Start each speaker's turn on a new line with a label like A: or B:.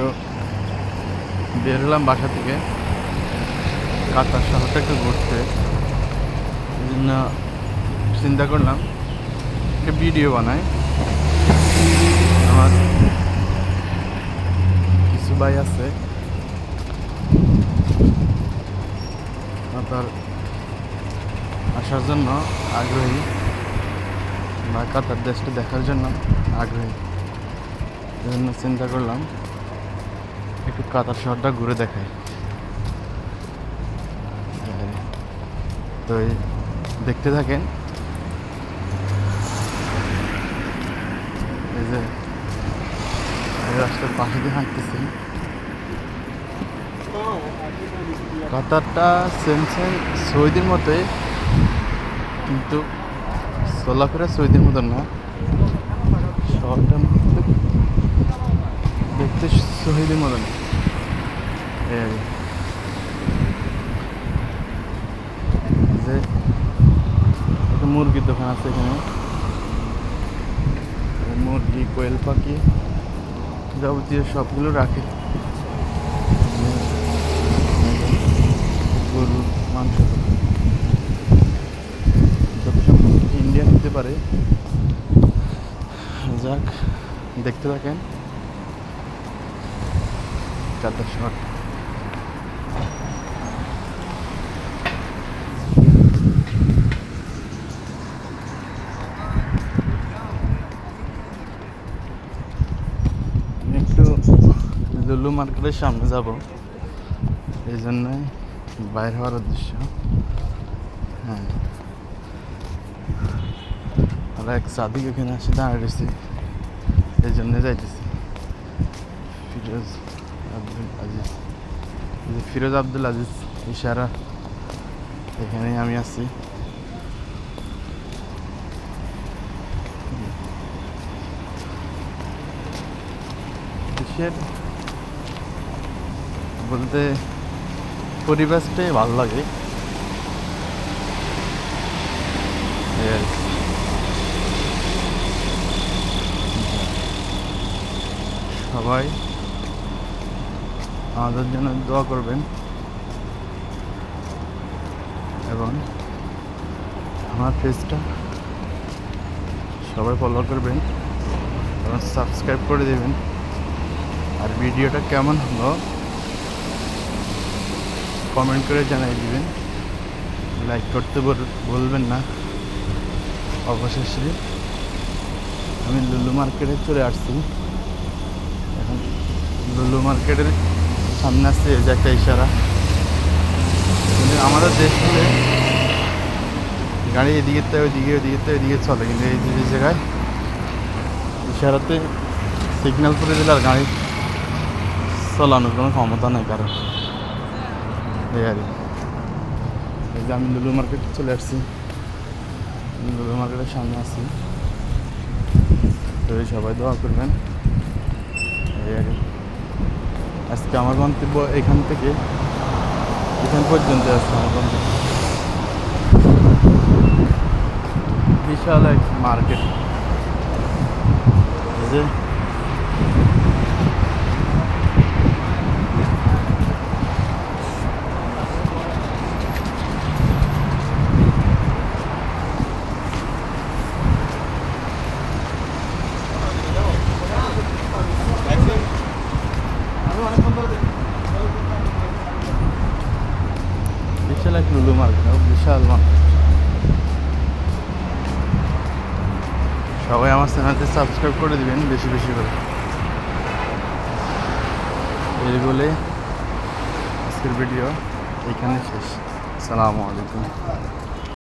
A: একটু বের হলাম বাসা থেকে। কাতার শহরটা একটু ঘুরতে। জন্য চিন্তা করলাম একটা ভিডিও বানাই। আমার কিছু ভাই আছে। কাতার আসার জন্য আগ্রহী বা কাতার দেশটা দেখার জন্য আগ্রহী। জন্য চিন্তা করলাম একটু কাতার শহরটা ঘুরে দেখাই। তো দেখতে থাকেন। এই যে রাস্তার পাশে দিয়ে হাঁটতেছি কাতারটা সেম সেম সৌদির মতোই, কিন্তু চলাফেরা সৌদির মতন না। শহরটা মধ্যে দেখতে এই আর কি। যে মুরগির দোকান আছে এখানে মুরগি কোয়েল পাখি যাবতীয় সবগুলো রাখে গরু মাংস যত সম্ভব ইন্ডিয়ান হতে পারে যাক দেখতে থাকেন কাতার শহর আমি একটু লুলু মার্কেটের সামনে যাব। এই জন্যই বাইর হওয়ার উদ্দেশ্য। হ্যাঁ। আর এক সাদিক ওখানে আসে দাঁড়িয়ে রয়েছে। এই জন্য যাইতেছি। ফিরোজ আব্দুল আজিজ। ফিরোজ আব্দুল আজিজ, ইশারা। এখানেই আমি আছি। দেশের বলতে পরিবেশটাই ভালো লাগে। সবাই আমাদের জন্য দোয়া করবেন। এবং আমার পেজটা সবাই ফলো করবেন এবং সাবস্ক্রাইব করে দেবেন। আর ভিডিওটা কেমন হলো কমেন্ট করে জানিয়ে দিবেন। লাইক করতে বল- ভুলবেন না। অবশেষে আমি লুলু মার্কেটে চলে আসছি। এখন লুলু মার্কেটের সামনে আসছে, এই যে একটা ইশারা। কিন্তু আমাদের দেশ হলে গাড়ি এদিকে তো ওইদিকে ওইদিকে তো ওইদিকে চলে। কিন্তু এই যে জায়গায় ইশারাতে সিগন্যাল করে দিলে আর গাড়ি চালানোর কোনো ক্ষমতা নেই কারও। আর এই যে আমি লুলু মার্কেট চলে আসছি। লুলু মার্কেটের সামনে আসছি তো সবাই দোয়া করবেন। এই আর। আজকে আমার গন্তব্য এখান থেকে, এখান পর্যন্ত আছে আমার গন্তব্য। বিশাল এক মার্কেট। যে সবাই আমার চ্যানেলটি সাবস্ক্রাইব করে দিবেন, বেশি বেশি করে। এই বলে আজকের ভিডিও এখানে শেষ। সালামু আলাইকুম।